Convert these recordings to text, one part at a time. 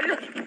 boludo.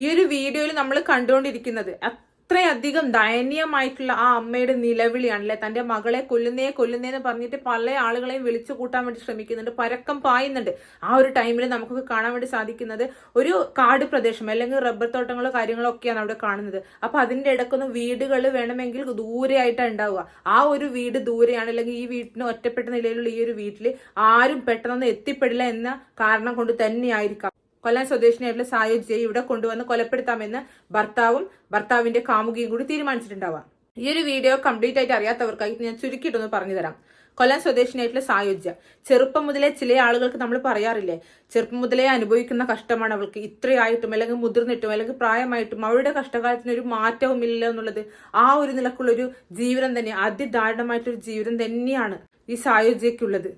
ഈ ഒരു വീഡിയോയിൽ നമ്മൾ കണ്ടുകൊണ്ടിരിക്കുന്നത് അത്രയധികം ദയനീയമായിട്ടുള്ള ആ അമ്മയുടെ നിലവിളിയാണല്ലേ? തന്റെ മകളെ കൊല്ലുന്നേ കൊല്ലുന്നേ എന്ന് പറഞ്ഞിട്ട് പല ആളുകളെയും വിളിച്ചു കൂട്ടാൻ വേണ്ടി ശ്രമിക്കുന്നുണ്ട് പരക്കം പായുന്നുണ്ട്. ആ ഒരു ടൈമിൽ നമുക്കൊക്കെ കാണാൻ വേണ്ടി സാധിക്കുന്നത് ഒരു കാട് പ്രദേശം അല്ലെങ്കിൽ റബ്ബർ തോട്ടങ്ങളോ കാര്യങ്ങളോ ഒക്കെയാണ് അവിടെ കാണുന്നത്. അപ്പൊ അതിന്റെ ഇടക്കൊന്നും വീടുകൾ വേണമെങ്കിൽ ദൂരെയായിട്ടാണ് ഉണ്ടാവുക. ആ ഒരു വീട് ദൂരെയാണ് അല്ലെങ്കിൽ ഈ വീട്ടിന് ഒറ്റപ്പെട്ട നിലയിലുള്ള ഈ ഒരു വീട്ടിൽ ആരും പെട്ടെന്നൊന്നും എത്തിപ്പെടില്ല എന്ന കാരണം കൊണ്ട് തന്നെയായിരിക്കാം. കൊല്ലം സ്വദേശിനിയായിട്ടുള്ള സായുജ്യെ ഇവിടെ കൊണ്ടുവന്ന് കൊലപ്പെടുത്താമെന്ന് ഭർത്താവും ഭർത്താവിന്റെ കാമുകിയും കൂടി തീരുമാനിച്ചിട്ടുണ്ടാവാം. ഈ ഒരു വീഡിയോ കംപ്ലീറ്റ് ആയിട്ട് അറിയാത്തവർക്കായി ഞാൻ ചുരുക്കിയിട്ടൊന്ന് പറഞ്ഞു തരാം. കൊല്ലം സ്വദേശിനായിട്ടുള്ള സായുജ്യ ചെറുപ്പം മുതലേ ചില ആളുകൾക്ക് നമ്മൾ പറയാറില്ലേ ചെറുപ്പം മുതലേ അനുഭവിക്കുന്ന കഷ്ടമാണ് അവൾക്ക്. ഇത്രയായിട്ടും അല്ലെങ്കിൽ മുതിർന്നിട്ടും അല്ലെങ്കിൽ പ്രായമായിട്ടും അവരുടെ കഷ്ടകാലത്തിന് ഒരു മാറ്റവും ഇല്ല എന്നുള്ളത് ആ ഒരു നിലക്കുള്ളൊരു ജീവിതം തന്നെ അതിദാരുണമായിട്ടൊരു ജീവിതം തന്നെയാണ് ഈ സായുജ്യക്കുള്ളത്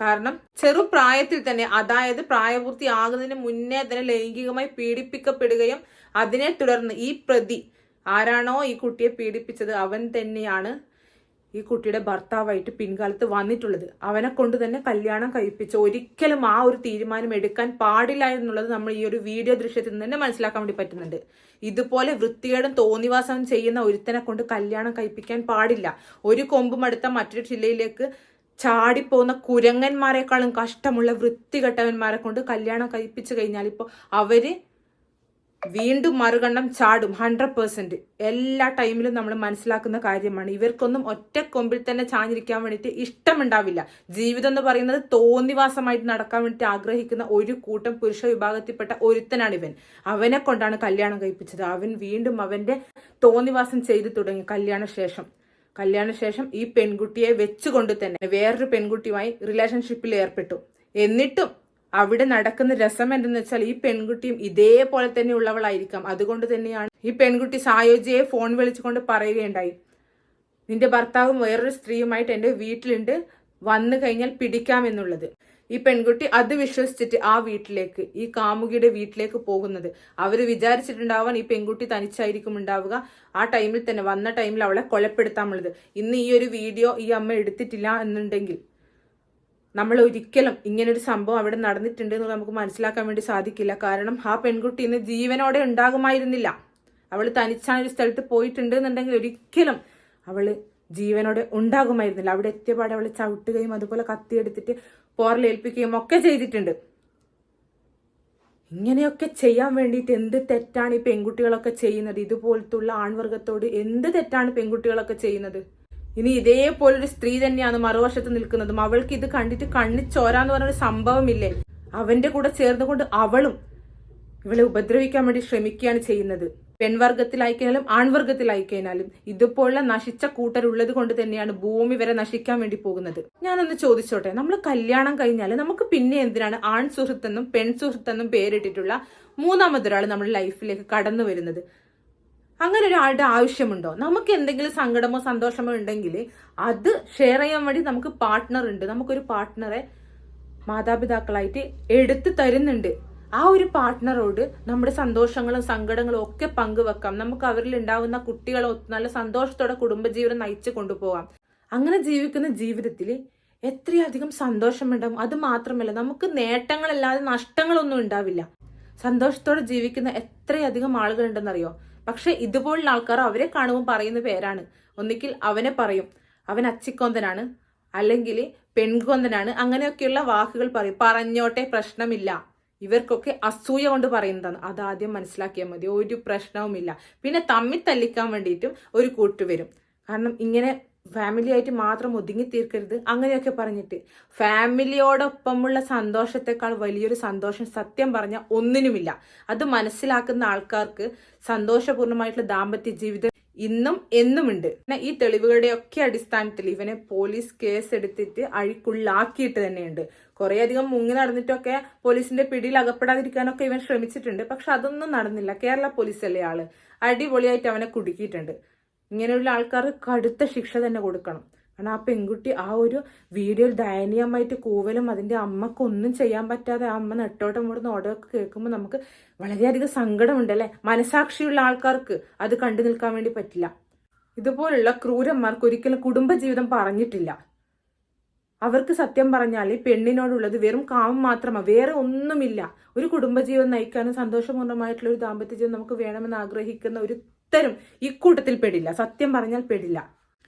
കാരണം ചെറുപ്രായത്തിൽ തന്നെ അതായത് പ്രായപൂർത്തിയാകുന്നതിന് മുന്നേ തന്നെ ലൈംഗികമായി പീഡിപ്പിക്കപ്പെടുകയും അതിനെ തുടർന്ന് ഈ പ്രതി ആരാണോ ഈ കുട്ടിയെ പീഡിപ്പിച്ചത് അവൻ തന്നെയാണ് ഈ കുട്ടിയുടെ ഭർത്താവായിട്ട് പിൻകാലത്ത് വന്നിട്ടുള്ളത്. അവനെ കൊണ്ട് തന്നെ കല്യാണം കഴിപ്പിച്ച് ഒരിക്കലും ആ ഒരു തീരുമാനം എടുക്കാൻ പാടില്ല എന്നുള്ളത് നമ്മൾ ഈ ഒരു വീഡിയോ ദൃശ്യത്തിൽ നിന്ന് തന്നെ മനസ്സിലാക്കാൻ വേണ്ടി പറ്റുന്നുണ്ട്. ഇതുപോലെ വൃത്തികേടും തോന്നിവാസം ചെയ്യുന്ന ഒരുത്തനെ കൊണ്ട് കല്യാണം കഴിപ്പിക്കാൻ പാടില്ല. ഒരു കൊമ്പും അടുത്ത മറ്റൊരു ജില്ലയിലേക്ക് ചാടിപ്പോകുന്ന കുരങ്ങന്മാരെക്കാളും കഷ്ടമുള്ള വൃത്തികെട്ടവന്മാരെ കൊണ്ട് കല്യാണം കഴിപ്പിച്ചു കഴിഞ്ഞാൽ ഇപ്പോൾ അവർ വീണ്ടും മറുകണ്ണം ചാടും ഹൺഡ്രഡ് പേഴ്സന്റ് എല്ലാ ടൈമിലും നമ്മൾ മനസ്സിലാക്കുന്ന കാര്യമാണ്. ഇവർക്കൊന്നും ഒറ്റ കൊമ്പിൽ തന്നെ ചാഞ്ഞിരിക്കാൻ വേണ്ടിയിട്ട് ഇഷ്ടമുണ്ടാവില്ല. ജീവിതം എന്ന് പറയുന്നത് തോന്നിവാസമായിട്ട് നടക്കാൻ വേണ്ടിയിട്ട് ആഗ്രഹിക്കുന്ന ഒരു കൂട്ടം പുരുഷ വിഭാഗത്തിൽപ്പെട്ട ഒരുത്തനാണ് ഇവൻ. അവനെ കൊണ്ടാണ് കല്യാണം കഴിപ്പിച്ചത്. അവൻ വീണ്ടും അവന്റെ തോന്നിവാസം ചെയ്തു തുടങ്ങി കല്യാണ ശേഷം കല്യാണശേഷം ഈ പെൺകുട്ടിയെ വെച്ചുകൊണ്ട് തന്നെ വേറൊരു പെൺകുട്ടിയുമായി റിലേഷൻഷിപ്പിൽ ഏർപ്പെട്ടു. എന്നിട്ടും അവിടെ നടക്കുന്ന രസം എന്തെന്ന് വെച്ചാൽ ഈ പെൺകുട്ടിയും ഇതേപോലെ തന്നെ ഉള്ളവളായിരിക്കാം. അതുകൊണ്ട് തന്നെയാണ് ഈ പെൺകുട്ടി സായോജിയെ ഫോൺ വിളിച്ചുകൊണ്ട് പറയുകയുണ്ടായി. നിന്റെ ഭർത്താവും വേറൊരു സ്ത്രീയുമായിട്ട് എന്റെ വീട്ടിലുണ്ട്. വന്നു കഴിഞ്ഞാൽ പിടിക്കാമെന്നുള്ളത് ഈ പെൺകുട്ടി അത് വിശ്വസിച്ചിട്ട് ആ വീട്ടിലേക്ക് ഈ കാമുകിയുടെ വീട്ടിലേക്ക് പോകുന്നത്. അവർ വിചാരിച്ചിട്ടുണ്ടാവാൻ ഈ പെൺകുട്ടി തനിച്ചായിരിക്കും ഉണ്ടാവുക. ആ ടൈമിൽ തന്നെ വന്ന ടൈമിൽ അവളെ കൊലപ്പെടുത്താമുള്ളത് ഇന്ന് ഈ ഒരു വീഡിയോ ഈ അമ്മ എടുത്തിട്ടില്ല എന്നുണ്ടെങ്കിൽ നമ്മൾ ഒരിക്കലും ഇങ്ങനൊരു സംഭവം അവിടെ നടന്നിട്ടുണ്ട് എന്ന് നമുക്ക് മനസ്സിലാക്കാൻ വേണ്ടി സാധിക്കില്ല. കാരണം ആ പെൺകുട്ടി ഇന്ന് ജീവനോടെ ഉണ്ടാകുമായിരുന്നില്ല. അവൾ തനിച്ചാണ് ഒരു സ്ഥലത്ത് പോയിട്ടുണ്ട് എന്നുണ്ടെങ്കിൽ ഒരിക്കലും അവൾ ജീവനോടെ ഉണ്ടാകുമായിരുന്നില്ല. അവിടെ എത്തിയപാടെ അവളെ ചവിട്ടുകയും അതുപോലെ കത്തിയെടുത്തിട്ട് പോറലേൽപ്പിക്കുകയും ഒക്കെ ചെയ്തിട്ടുണ്ട്. ഇങ്ങനെയൊക്കെ ചെയ്യാൻ വേണ്ടിയിട്ട് എന്ത് തെറ്റാണ് ഈ പെൺകുട്ടികളൊക്കെ ചെയ്യുന്നത്? ഇതുപോലത്തുള്ള ആൺവർഗത്തോട് എന്ത് തെറ്റാണ് പെൺകുട്ടികളൊക്കെ ചെയ്യുന്നത്? ഇനി ഇതേപോലൊരു സ്ത്രീ തന്നെയാണ് മറുവശത്ത് നിൽക്കുന്നതും. അവൾക്ക് ഇത് കണ്ടിട്ട് കണ്ണി ചോരാന്ന് പറഞ്ഞൊരു സംഭവമില്ലേ? അവന്റെ കൂടെ ചേർന്നുകൊണ്ട് അവളും ഇവളെ ഉപദ്രവിക്കാൻ വേണ്ടി ശ്രമിക്കുകയാണ് ചെയ്യുന്നത്. പെൺവർഗത്തിലായിക്കഴിഞ്ഞാലും ആൺവർഗത്തിലായിക്കഴിഞ്ഞാലും ഇതുപോലുള്ള നശിച്ച കൂട്ടരുള്ളത് കൊണ്ട് തന്നെയാണ് ഭൂമി വരെ നശിക്കാൻ വേണ്ടി പോകുന്നത്. ഞാനൊന്ന് ചോദിച്ചോട്ടെ നമ്മൾ കല്യാണം കഴിഞ്ഞാൽ നമുക്ക് പിന്നെ എന്തിനാണ് ആൺ സുഹൃത്തെന്നും പെൺ സുഹൃത്തെന്നും പേരിട്ടിട്ടുള്ള മൂന്നാമതൊരാൾ നമ്മുടെ ലൈഫിലേക്ക് കടന്നു വരുന്നത്? അങ്ങനെ ഒരാളുടെ ആവശ്യമുണ്ടോ? നമുക്ക് എന്തെങ്കിലും സങ്കടമോ സന്തോഷമോ ഉണ്ടെങ്കിൽ അത് ഷെയർ ചെയ്യാൻ വേണ്ടി നമുക്ക് പാർട്ട്ണർ ഉണ്ട്. നമുക്കൊരു പാർട്ട്ണറെ മാതാപിതാക്കളായിട്ട് എടുത്തു തരുന്നുണ്ട്. ആ ഒരു പാർട്ട്ണറോട് നമ്മുടെ സന്തോഷങ്ങളും സങ്കടങ്ങളും ഒക്കെ പങ്കുവെക്കാം. നമുക്ക് അവരിൽ ഉണ്ടാവുന്ന കുട്ടികളെ നല്ല സന്തോഷത്തോടെ കുടുംബജീവിതം നയിച്ചു കൊണ്ടുപോകാം അങ്ങനെ ജീവിക്കുന്ന ജീവിതത്തിൽ എത്രയധികം സന്തോഷമുണ്ടാവും? അത് മാത്രമല്ല നമുക്ക് നേട്ടങ്ങളല്ലാതെ നഷ്ടങ്ങളൊന്നും ഉണ്ടാവില്ല. സന്തോഷത്തോടെ ജീവിക്കുന്ന എത്രയധികം ആളുകളുണ്ടെന്നറിയോ? പക്ഷെ ഇതുപോലുള്ള ആൾക്കാർ അവരെ കാണുമ്പോൾ പറയുന്ന പേരാണ്. ഒന്നിക്കിൽ അവനെ പറയും അവൻ അച്ചിക്കൊന്തനാണ്. അല്ലെങ്കിൽ പെൺകൊന്തനാണ്. അങ്ങനെയൊക്കെയുള്ള വാക്കുകൾ പറയും. പറഞ്ഞോട്ടെ പ്രശ്നമില്ല. ഇവർക്കൊക്കെ അസൂയ കൊണ്ട് പറയുന്നതാണ്. അതാദ്യം മനസ്സിലാക്കിയാൽ മതി. ഒരു പ്രശ്നവുമില്ല. പിന്നെ തമ്മിൽ തല്ലിക്കാൻ വേണ്ടിയിട്ടും ഒരു കൂട്ട് വരും. കാരണം ഇങ്ങനെ ഫാമിലി ആയിട്ട് മാത്രം ഒതുങ്ങി തീർക്കരുത്. അങ്ങനെയൊക്കെ പറഞ്ഞിട്ട്. ഫാമിലിയോടൊപ്പമുള്ള സന്തോഷത്തെക്കാൾ വലിയൊരു സന്തോഷം സത്യം പറഞ്ഞ ഒന്നിനുമില്ല. അത് മനസ്സിലാക്കുന്ന ആൾക്കാർക്ക് സന്തോഷപൂർണമായിട്ടുള്ള ദാമ്പത്യ ജീവിതം ഇന്നും എന്നുമുണ്ട്. പിന്നെ ഈ തെളിവുകളുടെയൊക്കെ അടിസ്ഥാനത്തിൽ ഇവനെ പോലീസ് കേസ് എടുത്തിട്ട് അഴിക്കുള്ളാക്കിയിട്ട് തന്നെയുണ്ട്. കുറേ അധികം മുങ്ങി നടന്നിട്ടൊക്കെ പോലീസിന്റെ പിടിയിൽ അകപ്പെടാതിരിക്കാനൊക്കെ ഇവൻ ശ്രമിച്ചിട്ടുണ്ട്. പക്ഷെ അതൊന്നും നടന്നില്ല. കേരള പോലീസ് അല്ലേ ആൾ? അടിപൊളിയായിട്ട് അവനെ കുടുക്കിയിട്ടുണ്ട്. ഇങ്ങനെയുള്ള ആൾക്കാർ കടുത്ത ശിക്ഷ തന്നെ കൊടുക്കണം. കാരണം ആ പെൺകുട്ടി ആ ഒരു വീഡിയോയിൽ ദയനീയമായിട്ട് കൂവലും അതിന്റെ അമ്മയ്ക്ക് ഒന്നും ചെയ്യാൻ പറ്റാതെ ആ അമ്മ നെട്ടോട്ടം കൂടുന്ന ഓടൊക്കെ കേൾക്കുമ്പോൾ നമുക്ക് വളരെയധികം സങ്കടമുണ്ട് അല്ലെ? മനസാക്ഷിയുള്ള ആൾക്കാർക്ക് അത് കണ്ടു നിൽക്കാൻ വേണ്ടി പറ്റില്ല. ഇതുപോലുള്ള ക്രൂരന്മാർക്ക് ഒരിക്കലും കുടുംബജീവിതം പറഞ്ഞിട്ടില്ല. അവർക്ക് സത്യം പറഞ്ഞാൽ പെണ്ണിനോടുള്ളത് വെറും കാമം മാത്രമാണ് വേറെ ഒന്നുമില്ല. ഒരു കുടുംബജീവൻ നയിക്കാനും സന്തോഷപൂർണമായിട്ടുള്ള ഒരു ദാമ്പത്യ ജീവിതം നമുക്ക് വേണമെന്ന് ആഗ്രഹിക്കുന്ന ഒരു ഇക്കൂട്ടത്തിൽ പെടില്ല. സത്യം പറഞ്ഞാൽ പെടില്ല.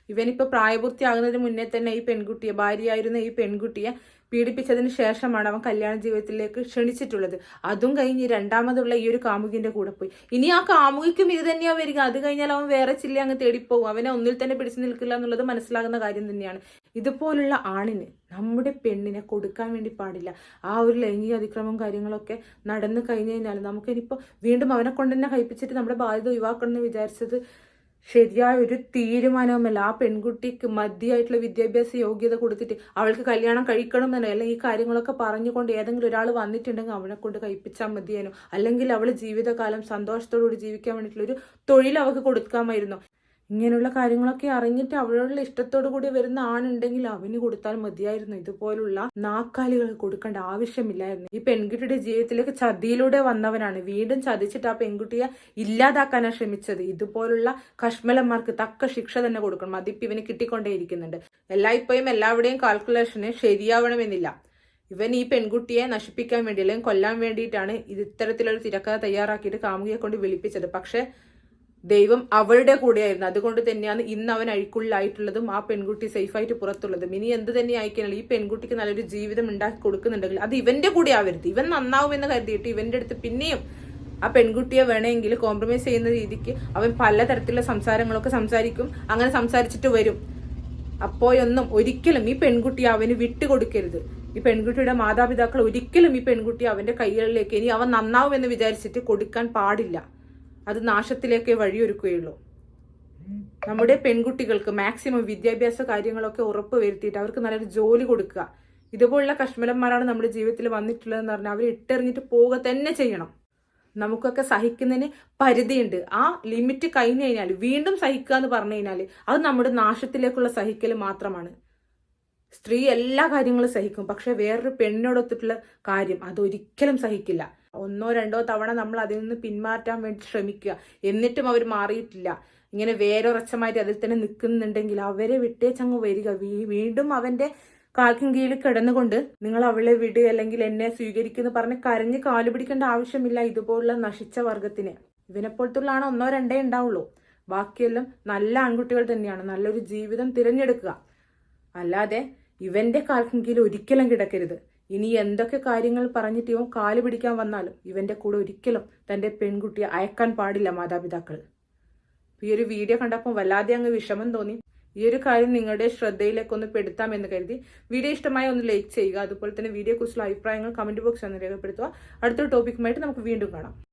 ഇവനിപ്പോ പ്രായപൂർത്തിയാകുന്നതിന് മുന്നേ തന്നെ ഈ പെൺകുട്ടിയെ ഭാര്യയായിരുന്ന ഈ പെൺകുട്ടിയെ പീഡിപ്പിച്ചതിന് ശേഷമാണ് അവൻ കല്യാണ ജീവിതത്തിലേക്ക് ക്ഷണിച്ചിട്ടുള്ളത്. അതും കഴിഞ്ഞ് രണ്ടാമതുള്ള ഈ ഒരു കാമുകിന്റെ കൂടെ പോയി. ഇനി ആ കാമുകിക്കും ഇത് തന്നെയാ വരിക. അത് കഴിഞ്ഞാൽ അവൻ വേറെ ചില്ല അങ്ങ് തേടിപ്പോവും അവനെ ഒന്നിൽ തന്നെ പിടിച്ചു നിൽക്കില്ല എന്നുള്ളത് മനസ്സിലാകുന്ന കാര്യം തന്നെയാണ്. ഇതുപോലുള്ള ആണിന് നമ്മുടെ പെണ്ണിനെ കൊടുക്കാൻ വേണ്ടി പാടില്ല. ആ ഒരു ലൈംഗിക അതിക്രമം കാര്യങ്ങളൊക്കെ നടന്നു കഴിഞ്ഞു കഴിഞ്ഞാൽ നമുക്കിനിപ്പോൾ വീണ്ടും അവനെ കൊണ്ട് തന്നെ കഴിപ്പിച്ചിട്ട് നമ്മുടെ ബാധ്യത ഒഴിവാക്കണം എന്ന് വിചാരിച്ചത് ശരിയായ ഒരു തീരുമാനവുമല്ല. ആ പെൺകുട്ടിക്ക് മതിയായിട്ടുള്ള വിദ്യാഭ്യാസ യോഗ്യത കൊടുത്തിട്ട് അവൾക്ക് കല്യാണം കഴിക്കണം എന്നോ അല്ലെങ്കിൽ ഈ കാര്യങ്ങളൊക്കെ പറഞ്ഞുകൊണ്ട് ഏതെങ്കിലും ഒരാൾ വന്നിട്ടുണ്ടെങ്കിൽ അവനെ കൊണ്ട് കഴിപ്പിച്ചാൽ മതിയേനോ. അല്ലെങ്കിൽ അവൾ ജീവിതകാലം സന്തോഷത്തോടുകൂടി ജീവിക്കാൻ വേണ്ടിയിട്ടുള്ള ഒരു തൊഴിൽ അവൾക്ക് കൊടുക്കാമായിരുന്നു. ഇങ്ങനെയുള്ള കാര്യങ്ങളൊക്കെ അറിഞ്ഞിട്ട് അവരോടുള്ള ഇഷ്ടത്തോടു കൂടി വരുന്ന ആണുണ്ടെങ്കിൽ അവന് കൊടുത്താൽ മതിയായിരുന്നു. ഇതുപോലുള്ള നാക്കാലികൾ കൊടുക്കേണ്ട ആവശ്യമില്ലായിരുന്നു. ഈ പെൺകുട്ടിയുടെ ജീവിതത്തിലേക്ക് ചതിയിലൂടെ വന്നവനാണ്. വീണ്ടും ചതിച്ചിട്ട് ആ പെൺകുട്ടിയെ ഇല്ലാതാക്കാനാണ് ശ്രമിച്ചത്. ഇതുപോലുള്ള കശ്മലന്മാർക്ക് തക്ക ശിക്ഷ തന്നെ കൊടുക്കണം. അതിപ്പോ ഇവന് കിട്ടിക്കൊണ്ടേയിരിക്കുന്നുണ്ട്. എല്ലായ്പ്പോഴും എല്ലാവരുടെയും കാൽക്കുലേഷന് ശരിയാവണമെന്നില്ല. ഇവൻ ഈ പെൺകുട്ടിയെ നശിപ്പിക്കാൻ വേണ്ടി അല്ലെങ്കിൽ കൊല്ലാൻ വേണ്ടിയിട്ടാണ് ഇത് ഇത്തരത്തിലൊരു തിരക്കഥ തയ്യാറാക്കിയിട്ട് കാമുകിയെ കൊണ്ട് വിളിപ്പിച്ചത്. പക്ഷെ ദൈവം അവളുടെ കൂടെയായിരുന്നു. അതുകൊണ്ട് തന്നെയാണ് ഇന്ന് അവൻ അഴിക്കുള്ളിലായിട്ടുള്ളതും ആ പെൺകുട്ടി സേഫായിട്ട് പുറത്തുള്ളതും. ഇനി എന്ത് തന്നെ ആയിക്കഴിഞ്ഞാൽ ഈ പെൺകുട്ടിക്ക് നല്ലൊരു ജീവിതം ഉണ്ടാക്കി കൊടുക്കുന്നുണ്ടെങ്കിൽ അത് ഇവന്റെ കൂടെ ആവരുത്. ഇവൻ നന്നാവുമെന്ന് കരുതിയിട്ട് ഇവന്റെ അടുത്ത് പിന്നെയും ആ പെൺകുട്ടിയെ വേണമെങ്കിൽ കോംപ്രമൈസ് ചെയ്യുന്ന രീതിക്ക് അവൻ പലതരത്തിലുള്ള സംസാരങ്ങളൊക്കെ സംസാരിക്കും. അങ്ങനെ സംസാരിച്ചിട്ട് വരും. അപ്പോയൊന്നും ഒരിക്കലും ഈ പെൺകുട്ടി അവന് വിട്ടുകൊടുക്കരുത് ഈ പെൺകുട്ടിയുടെ മാതാപിതാക്കൾ ഒരിക്കലും ഈ പെൺകുട്ടി അവന്റെ കൈകളിലേക്ക് ഇനി അവൻ നന്നാവുമെന്ന് വിചാരിച്ചിട്ട് കൊടുക്കാൻ പാടില്ല. അത് നാശത്തിലേക്കേ വഴിയൊരുക്കുകയുള്ളൂ. നമ്മുടെ പെൺകുട്ടികൾക്ക് മാക്സിമം വിദ്യാഭ്യാസ കാര്യങ്ങളൊക്കെ ഉറപ്പ് വരുത്തിയിട്ട് അവർക്ക് നല്ലൊരു ജോലി കൊടുക്കുക. ഇതുപോലുള്ള കശ്മലന്മാരാണ് നമ്മുടെ ജീവിതത്തിൽ വന്നിട്ടുള്ളതെന്ന് പറഞ്ഞാൽ അവർ ഇട്ടെറിഞ്ഞിട്ട് പോവുക തന്നെ ചെയ്യണം. നമുക്കൊക്കെ സഹിക്കുന്നതിന് പരിധിയുണ്ട്. ആ ലിമിറ്റ് കഴിഞ്ഞു കഴിഞ്ഞാൽ വീണ്ടും സഹിക്കുക എന്ന് പറഞ്ഞു കഴിഞ്ഞാൽ അത് നമ്മുടെ നാശത്തിലേക്കുള്ള സഹിക്കൽ മാത്രമാണ്. സ്ത്രീ എല്ലാ കാര്യങ്ങളും സഹിക്കും. പക്ഷെ വേറൊരു പെണ്ണിനോടൊത്തിട്ടുള്ള കാര്യം അതൊരിക്കലും സഹിക്കില്ല. ഒന്നോ രണ്ടോ തവണ നമ്മൾ അതിൽ നിന്ന് പിന്മാറ്റാൻ വേണ്ടി ശ്രമിക്കുക. എന്നിട്ടും അവർ മാറിയിട്ടില്ല. ഇങ്ങനെ വേരൊറച്ചമായിട്ട് അതിൽ തന്നെ നിൽക്കുന്നുണ്ടെങ്കിൽ അവരെ വിട്ടേച്ചങ്ങ് വരിക. വീണ്ടും അവന്റെ കാൽക്കും കീഴിൽ കിടന്നുകൊണ്ട് നിങ്ങൾ അവളെ വിട് അല്ലെങ്കിൽ എന്നെ സ്വീകരിക്കുന്നു പറഞ്ഞ് കരഞ്ഞ് കാലുപിടിക്കേണ്ട ആവശ്യമില്ല. ഇതുപോലുള്ള നശിച്ച വർഗത്തിന്. ഇവനെപ്പോലത്തുള്ളതാണ് ഒന്നോ രണ്ടേ ഉണ്ടാവുള്ളൂ. ബാക്കിയെല്ലാം നല്ല ആൺകുട്ടികൾ തന്നെയാണ്. നല്ലൊരു ജീവിതം തിരഞ്ഞെടുക്കുക. അല്ലാതെ ഇവന്റെ കാൽക്കും കീഴിൽ ഒരിക്കലും കിടക്കരുത്. ഇനി എന്തൊക്കെ കാര്യങ്ങൾ പറഞ്ഞിട്ട് ഇവൻ കാൽ പിടിക്കാൻ വന്നാലും ഇവന്റെ കൂടെ ഒരിക്കലും തന്റെ പെൺകുട്ടിയെ അയക്കാൻ പാടില്ല മാതാപിതാക്കൾ. ഈ ഒരു വീഡിയോ കണ്ടപ്പോൾ വല്ലാതെ അങ്ങ് വിഷമം തോന്നി. ഈ ഒരു കാര്യം നിങ്ങളുടെ ശ്രദ്ധയിലേക്ക് ഒന്ന് പെടുത്താമെന്ന് കരുതി. വീഡിയോ ഇഷ്ടമായ ഒന്ന് ലൈക്ക് ചെയ്യുക. അതുപോലെ തന്നെ വീഡിയോ കുറിച്ചുള്ള അഭിപ്രായങ്ങൾ കമന്റ് ബോക്സിൽ ഒന്ന് രേഖപ്പെടുത്തുക. അടുത്ത ടോപ്പിക്കുമായിട്ട് നമുക്ക് വീണ്ടും കാണാം.